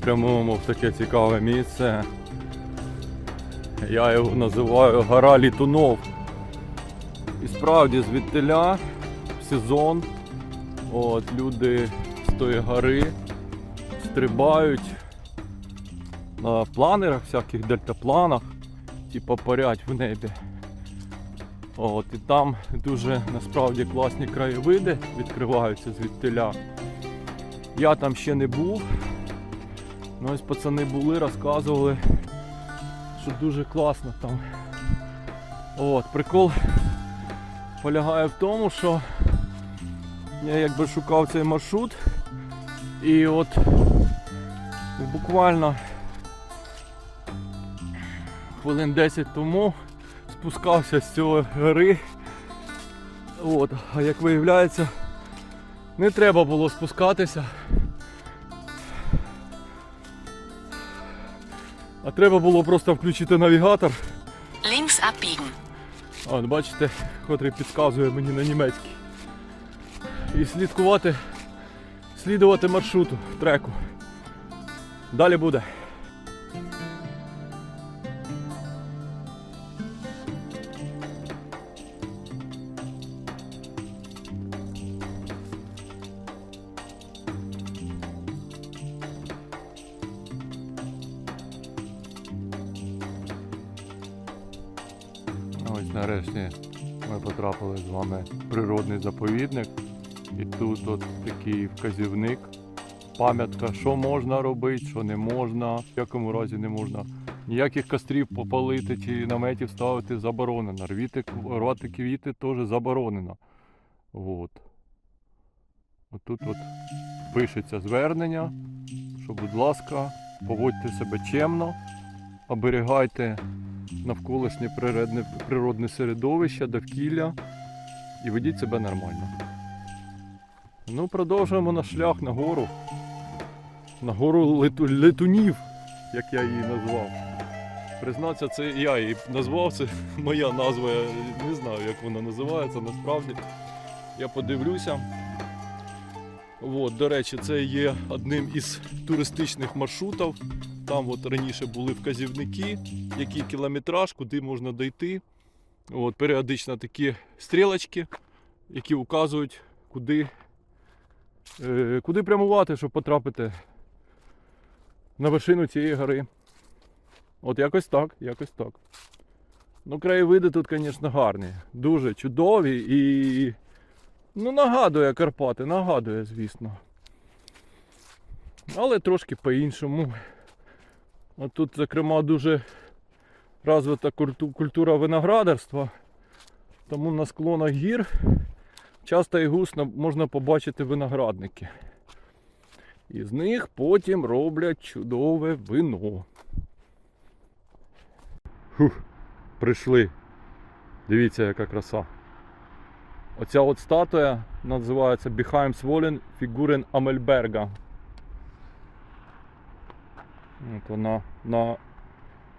прямуємо в таке цікаве місце. Я його називаю гора літунов. І справді звідтиля в сезон от, люди з тої гори стрибають на планерах, всяких дельтапланах, типу парять в небі. От, і там дуже насправді класні краєвиди відкриваються звідтиля. Я там ще не був. Ну ось пацани були, розказували, що дуже класно там. От, прикол полягає в тому, що я якби шукав цей маршрут і от буквально хвилин 10 тому спускався з цього гори. От, а як виявляється, не треба було спускатися. А треба було просто включити навігатор. Links abbiegen. От, бачите, котрий підказує мені на німецький. І слідкувати, слідувати маршруту, треку. Далі буде. Нарешті ми потрапили з вами в природний заповідник. І тут от такий вказівник, пам'ятка, що можна робити, що не можна, в якому разі не можна. Ніяких кострів попалити чи наметів ставити заборонено. Рвіти, рвати квіти теж заборонено. От. Отут от пишеться звернення, що, будь ласка, поводьте себе чемно, оберігайте навколишнє природне, природне середовище, довкілля і ведіть себе нормально. Ну, продовжуємо наш шлях на гору. На гору лету, летунів, як я її назвав. Признатися, це я її назвав, це моя назва, я не знаю, як вона називається насправді. Я подивлюся. От, до речі, це є одним із туристичних маршрутів. Там от раніше були вказівники, який кілометраж, куди можна дойти. От, періодично такі стрілочки, які указують, куди, е, куди прямувати, щоб потрапити на вершину цієї гори. От якось так, якось так. Ну, краєвиди тут, звісно, гарні, дуже чудові і. Ну, нагадує Карпати, нагадує, звісно. Але трошки по-іншому. От тут, зокрема, дуже розвита культура виноградарства. Тому на склонах гір часто і гусно можна побачити виноградники. І з них потім роблять чудове вино. Фух, прийшли. Дивіться, яка краса. Оця от статуя називається Beheimswollen Figuren Амельберга. От вона на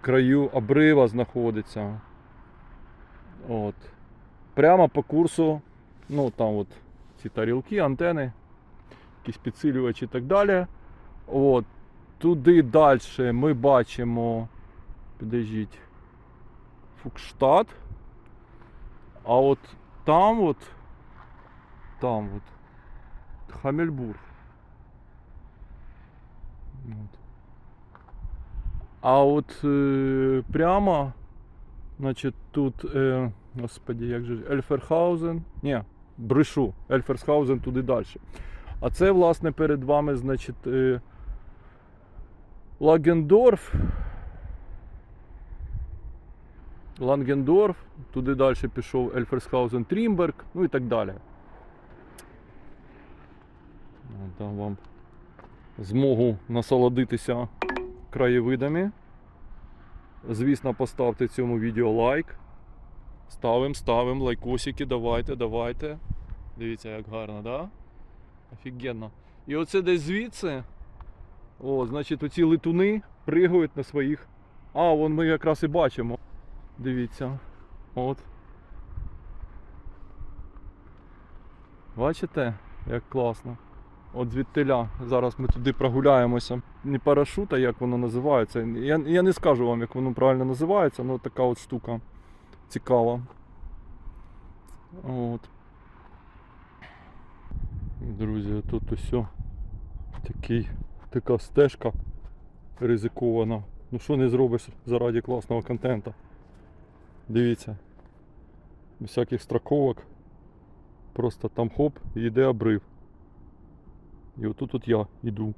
краю обрива знаходиться. От. Прямо по курсу, ну там от ці тарілки, антени, якісь підсилювачі і так далі. От. Туди далі ми бачимо, підождіть, Фукштадт. А от там от, там от, Хамельбург. От. А от е, прямо, значить, тут, е, господі, як же Ельферхаузен, ні, брешу, Ельферсхаузен туди далі. А це, власне, перед вами, значить, е, Лагендорф. Лангендорф, туди далі пішов Ельферсхаузен Трімберг, ну і так далі. Дам вам змогу насолодитися краєвидами. Звісно, поставте цьому відео лайк. Ставимо, ставимо лайкосики, давайте, давайте. Дивіться, як гарно, да? Офігенно. І оце десь звідси. О, значить, оці летуни пригають на своїх. А, вон ми якраз і бачимо. Дивіться. От. Бачите, як класно. От звідтиля. Зараз ми туди прогуляємося. Не парашут, а як воно називається. Я, я не скажу вам, як воно правильно називається, але така от штука цікава. От. Друзі, тут усе такий, така стежка ризикована. Ну що не зробиш заради класного контенту. Дивіться. Без всяких страховок. Просто там хоп і йде обрив. І отут от я йду.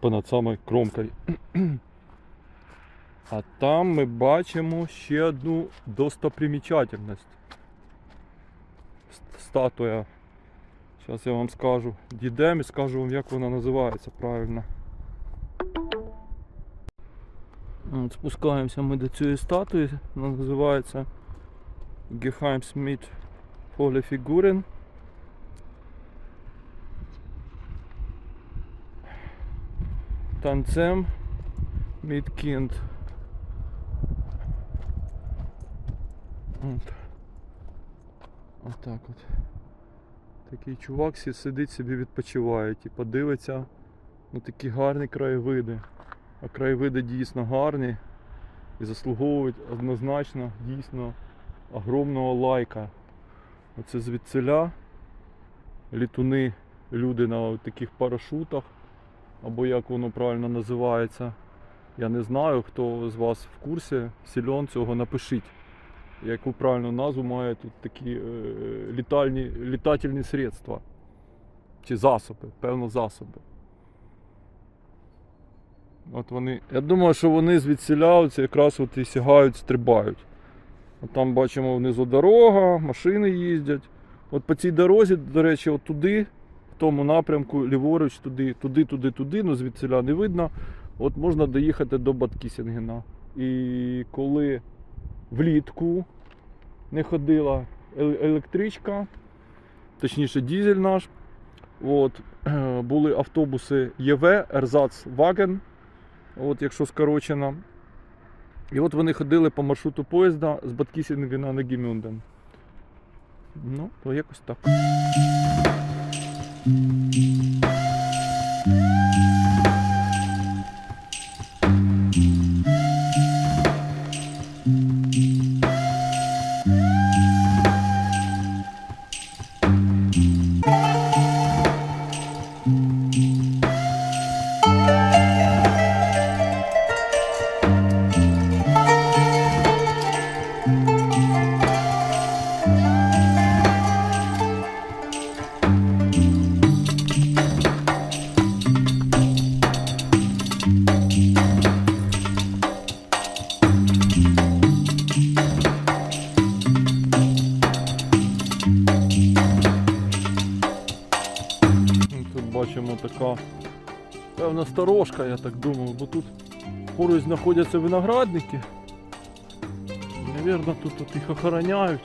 Понад самою кромкою. А там ми бачимо ще одну достопримічательність. Статуя. Зараз я вам скажу. Дійдемо і скажу вам, як вона називається правильно. От, спускаємося ми до цієї статуї. Вона називається Гехайм Сміт Фоле Фігурен. Танцем Мідкінд. От. Отак от. Такий чувак сидить собі відпочиває, типу дивиться на такі гарні краєвиди. А краєвиди дійсно гарні і заслуговують однозначно дійсно огромного лайка. Оце звідсиля літуни, люди на таких парашутах, або як воно правильно називається. Я не знаю, хто з вас в курсі, сільон цього напишіть. Яку правильну назву має тут такі е, літальні, літательні средства. Чи засоби, певно, засоби. От вони. Я думаю, що вони звідсіляються якраз от і сягають, стрибають. От там бачимо внизу дорога, машини їздять. От по цій дорозі, до речі, от туди, тому напрямку, ліворуч, туди, туди, туди, туди, ну звідсіля не видно. От можна доїхати до Баткісінгена. І коли влітку не ходила електричка, точніше дізель наш. От, були автобуси ЄВ, Ерзац Ваген, якщо скорочено. І от вони ходили по маршруту поїзда з Баткісінгена на Гімюнден. Ну, то якось так. Ну, сторожка, я так думаю, бо тут поруч знаходяться виноградники. Навірно, тут, тут їх охороняють.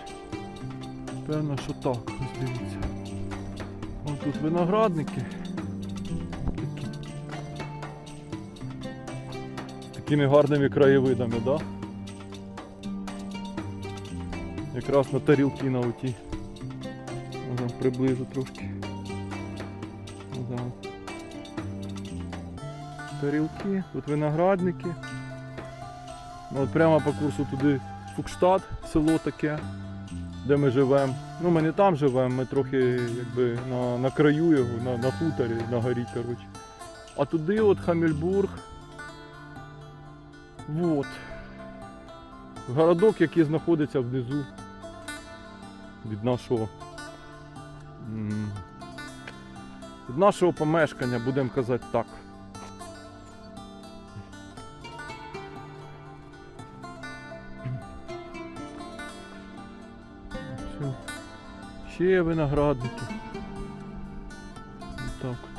Певно, що так, ось дивіться. Ось тут виноградники. З такими гарними краєвидами? Да? Якраз на тарілки на оті. Ага, приближу трошки. Ага. Тарілки, тут виноградники. Ну, От прямо по курсу туди Фукштадт, село таке, де ми живемо. Ну ми не там живемо, ми трохи якби на, на краю його, на, на хуторі, на горі, коротше. А туди от Хамельбург. Вот. Городок, який знаходиться внизу від нашого. Від нашого помешкання, будемо казати так. Все. Ще виноградники. Отак от.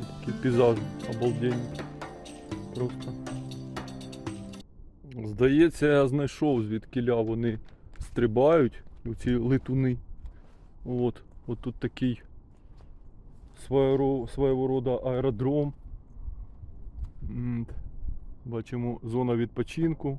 І Такий пейзаж обалденний. Просто. Здається, я знайшов звідкиля вони стрибають, оці летуни. От, от тут такий свого, свого роду аеродром. Бачимо зона відпочинку.